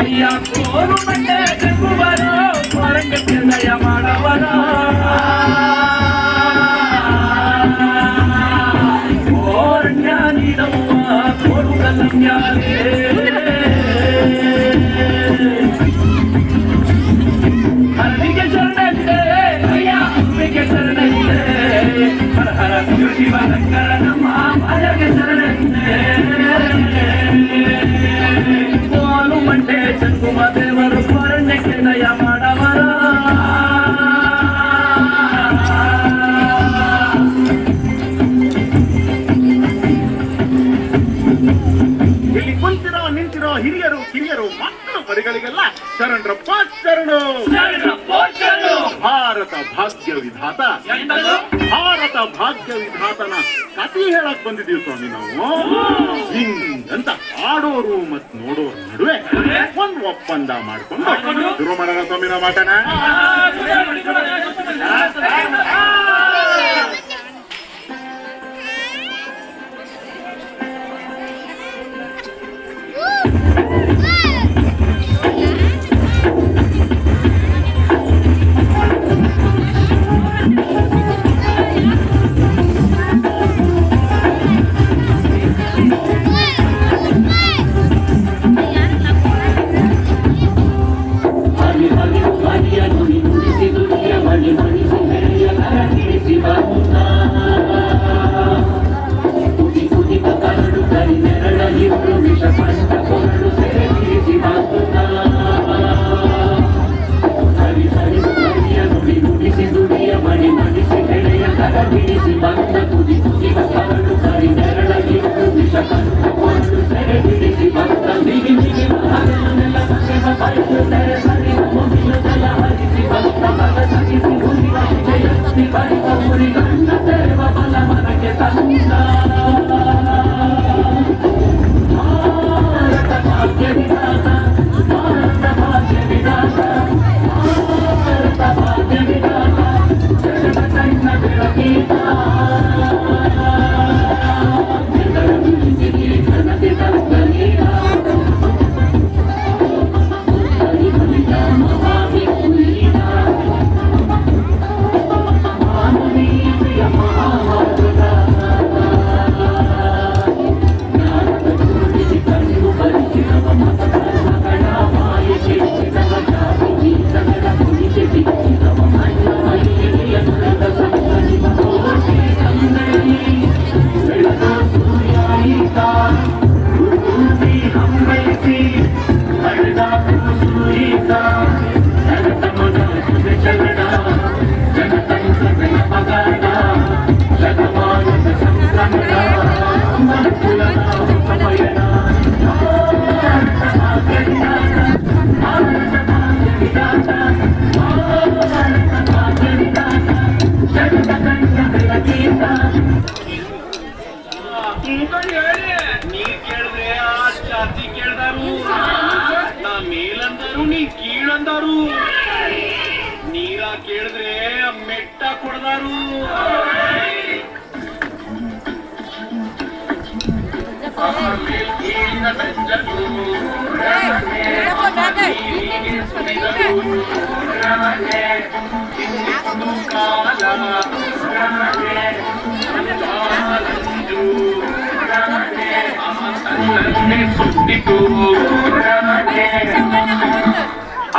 ஐயா போரு மண்ட கருவரோ மரங்கத்தில் நயமானவரோ? போர் ஞானிடம் போருடன் ஞானே ಭಾಗ್ಯ ವಿಧಾತನ ಕತಿ ಹೇಳಕ್ ಬಂದಿದ್ದೀವಿ ಸ್ವಾಮಿ ನಾವು ಅಂತ ಆಡೋರು ಮತ್ ನೋಡೋರ ನಡುವೆ ಒಂದ್ ಒಪ್ಪಂದ ಮಾಡ್ಕೊಂಡು ಶುರು ಮಾಡೋಣ ಸ್ವಾಮಿನ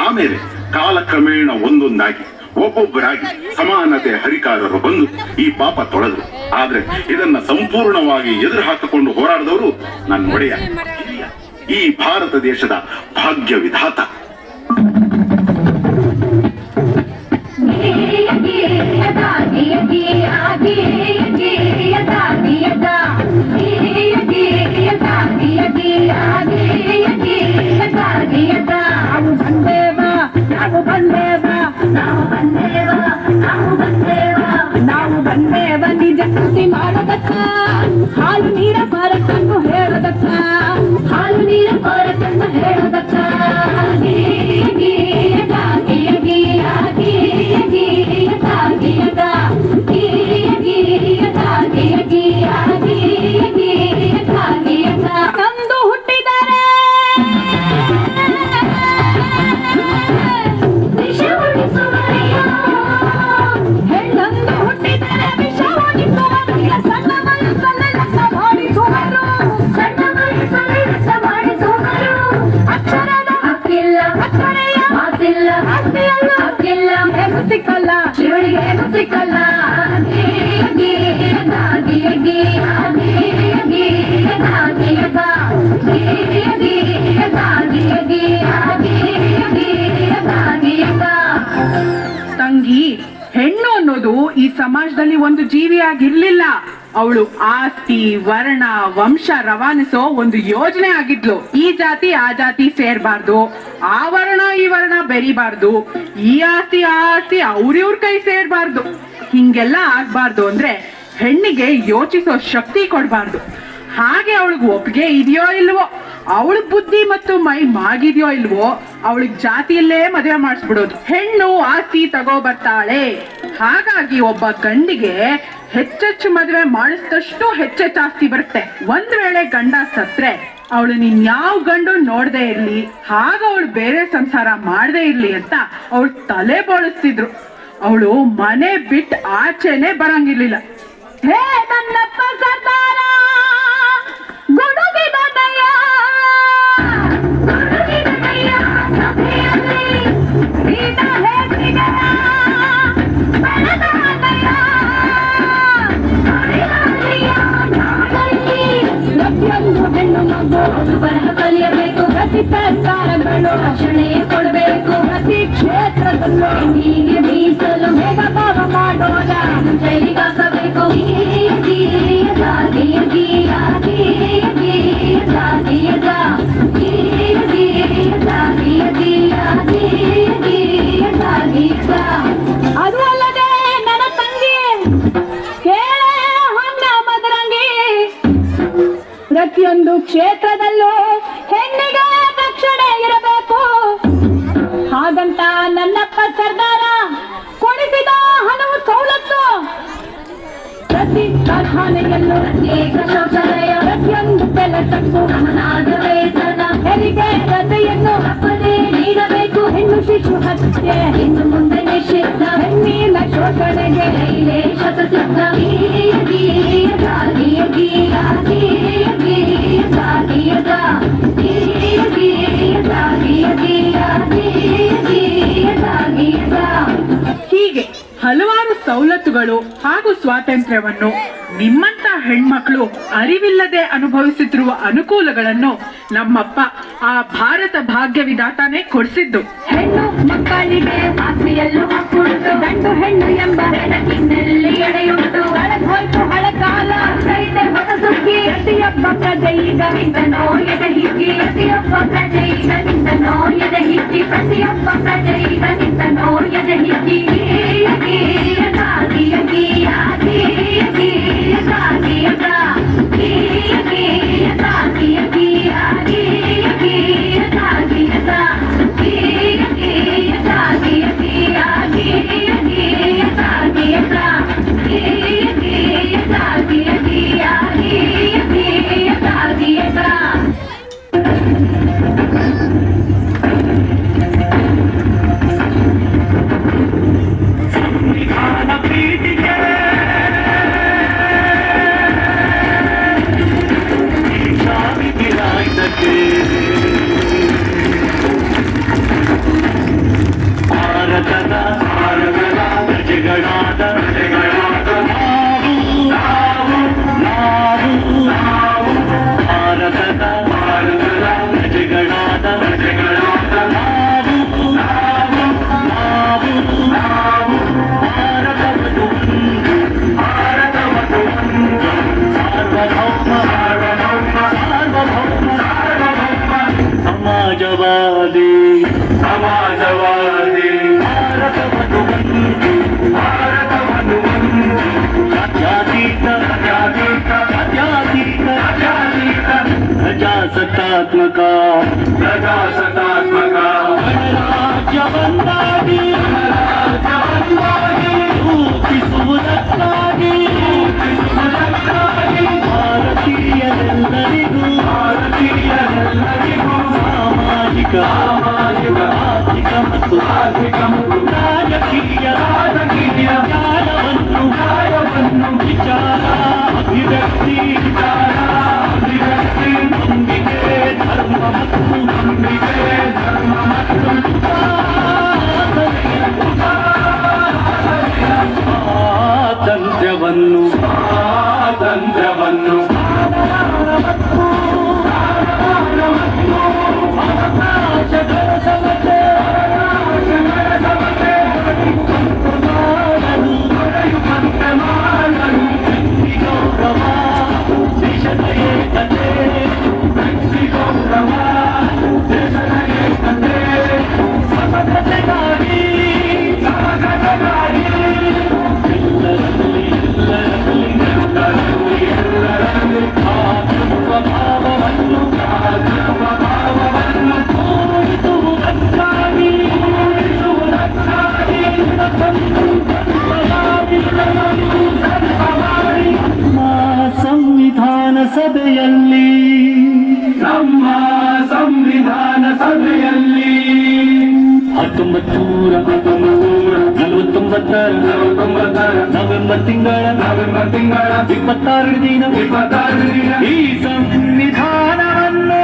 ಆಮೇಲೆ ಕಾಲಕ್ರಮೇಣ ಒಂದೊಂದಾಗಿ ಒಬ್ಬೊಬ್ಬರಾಗಿ ಸಮಾನತೆ ಹರಿಕಾರರು ಬಂದು ಈ ಪಾಪ ತೊಳೆದರು ಆದ್ರೆ ಇದನ್ನ ಸಂಪೂರ್ಣವಾಗಿ ಎದುರು ಹಾಕಿಕೊಂಡು ಹೋರಾಡಿದವರು ನನ್ನ ಒಡೆಯ ಈ ಭಾರತ ದೇಶದ ಭಾಗ್ಯ ವಿಧಾತ Yeah. ಕೊರಕ ಹಾಲು ನೀರ ಕೊರಕನ್ನು ಹೇಳದಕ್ಕ ಹಾಲು ನೀರ ಕೊರಕನ್ನು ಹೇಳದಕ್ಕ ಅನ್ನೋದು ಈ ಸಮಾಜದಲ್ಲಿ ಒಂದು ಜೀವಿಯಾಗಿರ್ಲಿಲ್ಲ. ಅವಳು ಆಸ್ತಿ, ವರ್ಣ, ವಂಶ ರವಾನಿಸೋ ಒಂದು ಯೋಜನೆ ಆಗಿದ್ಲು. ಈ ಜಾತಿ, ಆ ಜಾತಿ ಸೇರ್ಬಾರ್ದು. ಆ ವರ್ಣ ಈ ವರ್ಣ ಬೆರಿಬಾರ್ದು. ಈ ಆಸ್ತಿ, ಆ ಆಸ್ತಿ ಅವ್ರಿವ್ರ ಕೈ ಸೇರ್ಬಾರ್ದು. ಹಿಂಗೆಲ್ಲ ಆಗ್ಬಾರ್ದು ಅಂದ್ರೆ ಹೆಣ್ಣಿಗೆ ಯೋಚಿಸೋ ಶಕ್ತಿ ಕೊಡ್ಬಾರ್ದು. ಹಾಗೆ ಅವಳಿಗೆ ಒಪ್ಪಿಗೆ ಇದೆಯೋ ಇಲ್ವೋ? ಅವಳ ಬುದ್ಧಿ ಮತ್ತು ಮೈ ಮಾಗಿದ್ಯೋ ಇಲ್ವೋ, ಅವಳಿಗೆ ಜಾತಿಯಲ್ಲೇ ಮದುವೆ ಮಾಡಿಸ್ಬಿಡೋದು. ಹೆಣ್ಣು ಆಸ್ತಿ ತಗೋ ಬರ್ತಾಳೆ ಹಾಗಾಗಿ ಒಬ್ಬ ಗಂಡಿಗೆ ಹೆಚ್ಚೆಚ್ಚು ಮದುವೆ ಮಾಡಿಸಿದಷ್ಟು ಹೆಚ್ಚೆಚ್ಚು ಆಸ್ತಿ ಬರುತ್ತೆ. ಒಂದ್ ವೇಳೆ ಗಂಡ ಸತ್ರೆ, ಅವಳು ನೀನ್ ಯಾವ ಗಂಡು ನೋಡದೆ ಇರ್ಲಿ, ಹಾಗ ಅವಳು ಬೇರೆ ಸಂಸಾರ ಮಾಡದೇ ಇರ್ಲಿ ಅಂತ ಅವಳು ತಲೆ ಬೋಳಿಸ್ತಿದ್ರು. ಅವಳು ಮನೆ ಬಿಟ್ಟು ಆಚೆನೆ ಬರಂಗಿರ್ಲಿಲ್ಲ. ಹೇ, ನನ್ನಪ್ಪ ಸರ್ದಾರ! ಬರಹ ಕಲಿಯಬೇಕು ಪ್ರತಿ ಸರ್ಕಾರಗಳು ರಕ್ಷಣೆ ಕೊಡಬೇಕು ಪ್ರತಿ ಕ್ಷೇತ್ರದಲ್ಲೂ ಹೆಣ್ಣಿಗೆ ಮೀಸಲು ಬೇಗ ಭಾವ ಮಾಡೋಣ ಜೈಲಿಗಾಕಬೇಕು ಅದು ಸಂಗು ನಾಗವೇತನ ಹೆರಿಗೆ ಕಥೆಯನ್ನು ಅಪ್ಪನೆ ನೀಡಬೇಕು ಹೆಣ್ಣು ಶಿಶು ಹತ್ಯೆ ಇನ್ನು ಮುಂದೆ ನಿಷಿದ್ಧ ಹೆಣ್ಣಿನ ಶೋಷಣೆಗೆ ರೈಲೇ ಶತಸಿದ್ಧ ಗೀಯ ಗೀಯ ಗೀಯ ಗೀಯ ಗೀಯ ಗೀಯ ಗೀಯದ ಗೀಯ ಗೀಯ ಗೀಯ ಗೀಯ ಗೀಯ ಗೀಯ ಗೀಯದ ಹೀಗೆ ಹಲವಾರು ಸವಲತ್ತುಗಳು ಹಾಗೂ ಸ್ವಾತಂತ್ರ್ಯವನ್ನು ನಿಮ್ಮಂತ ಹೆಣ್ಮಕ್ಳು ಅರಿವಿಲ್ಲದೆ ಅನುಭವಿಸುತ್ತಿರುವ ಅನುಕೂಲಗಳನ್ನು ನಮ್ಮಪ್ಪ ಆ ಭಾರತ ಭಾಗ್ಯ ವಿಧಾತಾನೇ ಕೊಡಿಸಿದ್ದು. ಹೆಣ್ಣು ಮಕ್ಕಳಿಗೆ ಗಂಡು ಹೆಣ್ಣು ಎಂಬ ಹೊಸ ಸುಖಿ ಪ್ರಜೆ ನೋಡಿದ ಹಿಕ್ಕಿ ಪ್ರತಿಯೊಬ್ಬ ಪ್ರಜೆಯ ನಿಂತ ನೋಡಿದ ಹಿಕ್ಕಿ Música సకాత్మక ప్రజా సకాత్మక రాజ్యవందాది భారతీయరెల్లరిಗೂ భారతీయరెల్లరిಗೂ సామాజిక ధర్మమత్తు ನಲವತ್ತೊಂಬತ್ತರ ನವೆಂಬರ್ ತಿಂಗಳ ನವೆಂಬರ್ ತಿಂಗಳ ಇಪ್ಪತ್ತಾರು ದಿನ ಇಪ್ಪತ್ತಾರು ದಿನ. ಈ ಸಂವಿಧಾನವನ್ನು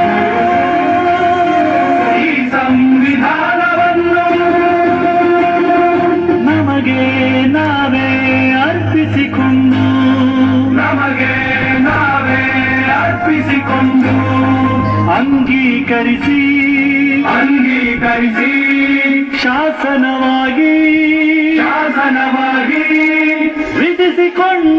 ಈ ಸಂವಿಧಾನವನ್ನು ನಮಗೆ ನಾವೇ ಅರ್ಪಿಸಿಕೊಂಡು ನಮಗೆ ನಾವೇ ಅರ್ಪಿಸಿಕೊಂಡು ಅಂಗೀಕರಿಸಿ ಅಂಗೀಕರಿಸಿ. ಶಾಸನವಾಗಿ ಶಾಸನವಾಗಿ ವಿಧಿಸಿಕೊಂಡು